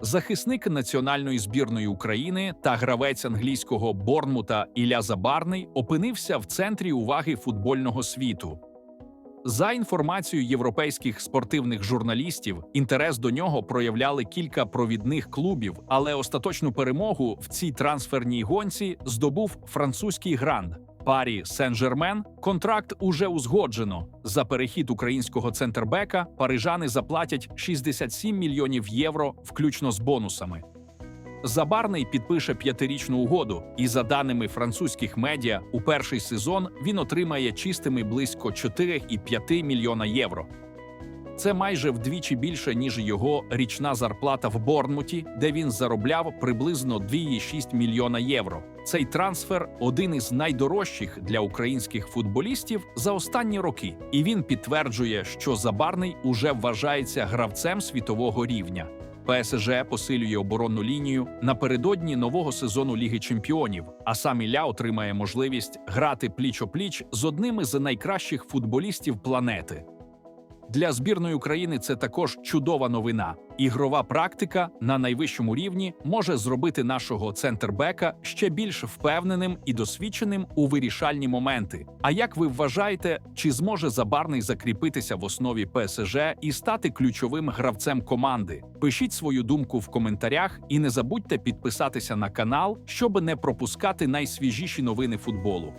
Захисник національної збірної України та гравець англійського Борнмута Ілля Забарний опинився в центрі уваги футбольного світу. За інформацією європейських спортивних журналістів, інтерес до нього проявляли кілька провідних клубів, але остаточну перемогу в цій трансферній гонці здобув французький гранд. Парі Сен-Жермен контракт уже узгоджено. За перехід українського центрбека парижани заплатять 67 мільйонів євро, включно з бонусами. Забарний підпише п'ятирічну угоду, і за даними французьких медіа, у перший сезон він отримає чистими близько 4,5 мільйона євро. Це майже вдвічі більше ніж його річна зарплата в Борнмуті, де він заробляв приблизно 2,6 мільйона євро. Цей трансфер один із найдорожчих для українських футболістів за останні роки, і він підтверджує, що Забарний уже вважається гравцем світового рівня. ПСЖ посилює оборонну лінію напередодні нового сезону Ліги Чемпіонів, а сам Ілля отримає можливість грати пліч-о-пліч з одним із найкращих футболістів планети. Для збірної України це також чудова новина. Ігрова практика на найвищому рівні може зробити нашого центрбека ще більш впевненим і досвідченим у вирішальні моменти. А як ви вважаєте, чи зможе Забарний закріпитися в основі ПСЖ і стати ключовим гравцем команди? Пишіть свою думку в коментарях і не забудьте підписатися на канал, щоб не пропускати найсвіжіші новини футболу.